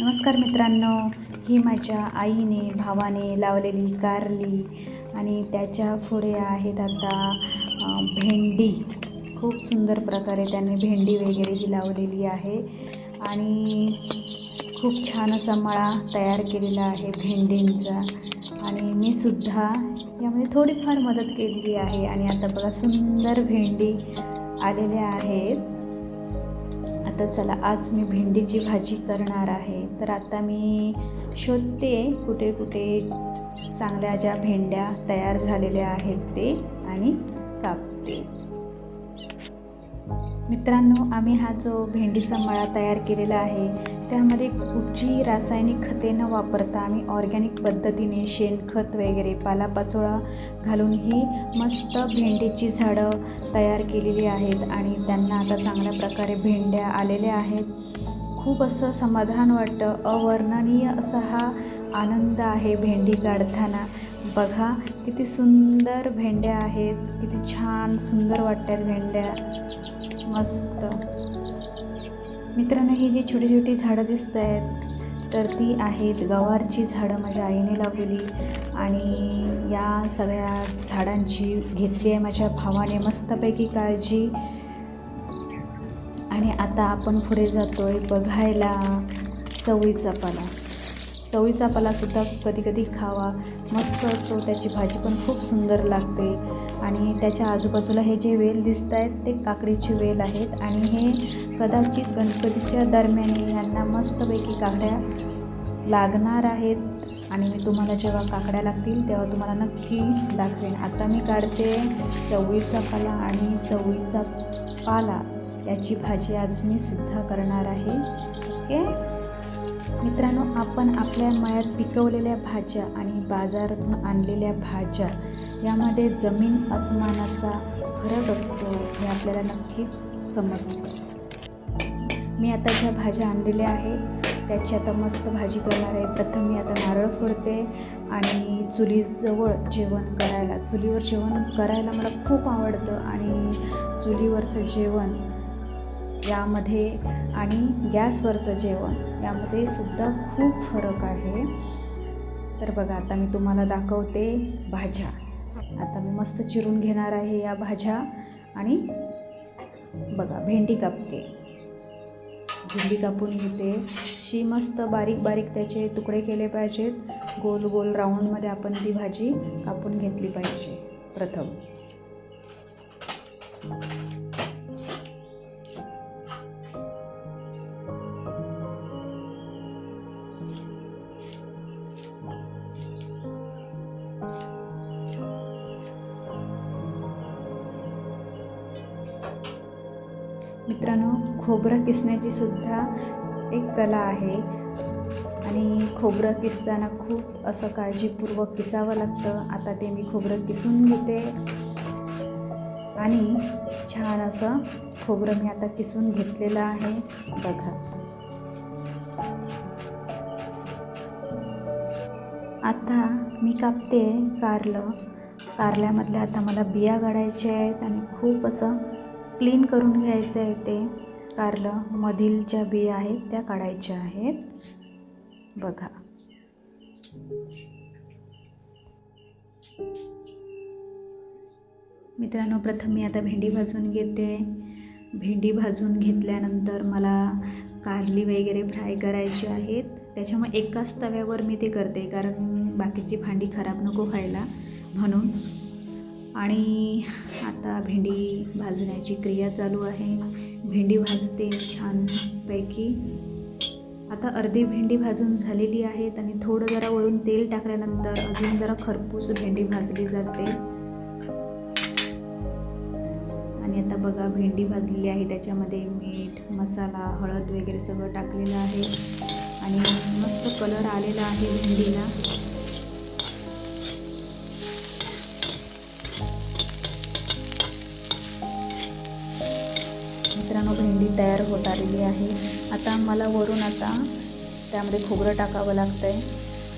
नमस्कार मित्रांनो ही माझ्या आईने भावाने लावलेली कारली आणि त्याच्या पुढे आहेत आता भेंडी. खूप सुंदर प्रकारे त्याने भेंडी वगैरे ही लावलेली आहे आणि खूप छान असा मळा तयार केलेला आहे भेंडींचा. आणि मी सुद्धा यामध्ये थोडीफार मदत केलेली आहे आणि आता बघा सुंदर भेंडी आलेल्या आहेत. आता चला आज मी भेंडीची भाजी करणार आहे. तर आता मी शोधते कुठे कुठे चांगल्या ज्या भेंड्या तयार झालेल्या आहेत ते आणि कापते. मित्रांनो आम्ही हा जो भेंडीचा मळा तयार केलेला आहे त्यामध्ये कुठची रासायनिक खते न वापरता आम्ही ऑर्गॅनिक पद्धतीने शेणखत वगैरे पालापाचोळा घालून ही मस्त भेंडीची झाडं तयार केलेली आहेत आणि त्यांना आता चांगल्या प्रकारे भेंड्या आलेल्या आहेत. खूप असं समाधान वाटतं. अवर्णनीय असा हा आनंद आहे भेंडी काढताना बघा किती सुंदर भेंड्या आहेत. किती छान सुंदर वाटतात भेंड्या. मस्त. मित्रांनो ही जी छोटी छोटी झाडं दिसत आहेत तर ती आहेत गवारची झाडं माझ्या आईने लावलेली आणि या सगळ्या झाडांची घेतली आहे माझ्या भावाने मस्तपैकी काळजी. आणि आता आपण पुढे जातो आहे बघायला चवळीचा पाला चवळीचा पालासुद्धा कधी कधी खावा. मस्त असतो त्याची भाजी पण खूप सुंदर लागते. आणि त्याच्या आजूबाजूला हे जे वेल दिसत आहेत ते काकडीचे वेल आहेत. आणि हे कदाचित गणपतीच्या दरम्यान यांना मस्तपैकी काकड्या लागणार आहेत. आणि मी तुम्हाला जेव्हा काकड्या लागतील तेव्हा तुम्हाला नक्की दाखवेन. आता मी काढते चवळीचा पाला आणि चवळीचा पाला. याची भाजी आज मी सुद्धा करणार आहे. ओके मित्रांनो आपण आपल्या मळ्यात पिकवलेल्या भाज्या आणि बाजारातून आणलेल्या भाज्या यामध्ये जमीन अस्मानाचा फरक असतो हे आपल्याला नक्कीच समजतं. मी आता ज्या भाज्या आणलेल्या आहेत त्याची आता मस्त भाजी करणार आहे. प्रथम मी आता नारळ फोडते आणि चुलीजवळ जेवण करायला चुलीवर जेवण करायला मला खूप आवडतं आणि चुलीवरचं जेवण यामध्ये आणि गॅसवरचं जेवण यामध्ये सुद्धा खूप फरक आहे. तर बघा आता मी तुम्हाला दाखवते भाज्या. आता मी मस्त चिरून घेणार आहे या भाज्या. आणि बघा भेंडी कापते. भेंडी कापून घेते. शी मस्त बारीक बारीक त्याचे तुकडे केले पाहिजेत. गोल गोल राऊंडमध्ये आपण ती भाजी कापून घेतली पाहिजे प्रथम. मित्रांनो खोबरं किसण्याची सुद्धा एक कला आहे. आणि खोबरं किसताना खूप असं काळजीपूर्वक किसावं लागतं. आता ते मी खोबरं किसून घेते. आणि छान असं खोबरं मी आता किसून घेतलेलं आहे. बघा. आता मी कापते कारलं. कारल्यामधल्या आता मला बिया काढायच्या आहेत आणि खूप असं क्लीन करून घ्यायचं आहे ते. कारलं मधील ज्या बिया आहेत त्या काढायच्या आहेत. बघा. मित्रांनो प्रथम मी आता भेंडी भाजून घेते. भेंडी भाजून घेतल्यानंतर मला कारली वगैरे फ्राय करायची आहेत. त्याच्यामुळे एकाच तव्यावर मी ते करते कारण बाकीची भांडी खराब नको व्हायला. म्हणून आणि आता भेंडी भाजण्याची क्रिया चालू आहे. भेंडी भाजते छानपैकी. आता अर्धी भेंडी भाजून झालेली आहेत आणि थोडं जरा वरून तेल टाकल्यानंतर अजून जरा खरपूस भेंडी भाजली जाते. आणि आता बघा भेंडी भाजलेली आहे. त्याच्यामध्ये मीठ मसाला हळद वगैरे सगळं टाकलेलं आहे. आणि मस्त कलर आलेला आहे भेंडीला. मित्रांनो भेंडी तयार होत आलेली आहे. आता मला वरून आता त्यामध्ये खोबरं टाकावं लागतं आहे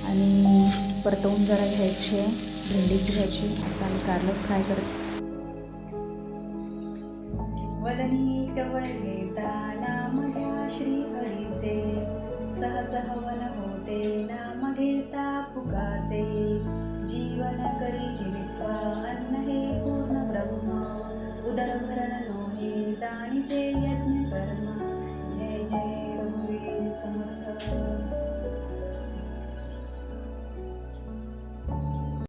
आणि परतवून जरा घ्यायची आहे भेंडी घ्यायची आता मी कारलं फ्राय करते वलनी कवळे ताना माझ्या श्री हरीचे हवन होते नाम घेता फुकाचे. जीवन करी जीविका अन्न हे पूर्ण ब्रह्म. उदर हे जाणीचे यज्ञ कर्म जय जय रघुवीर समर्थ।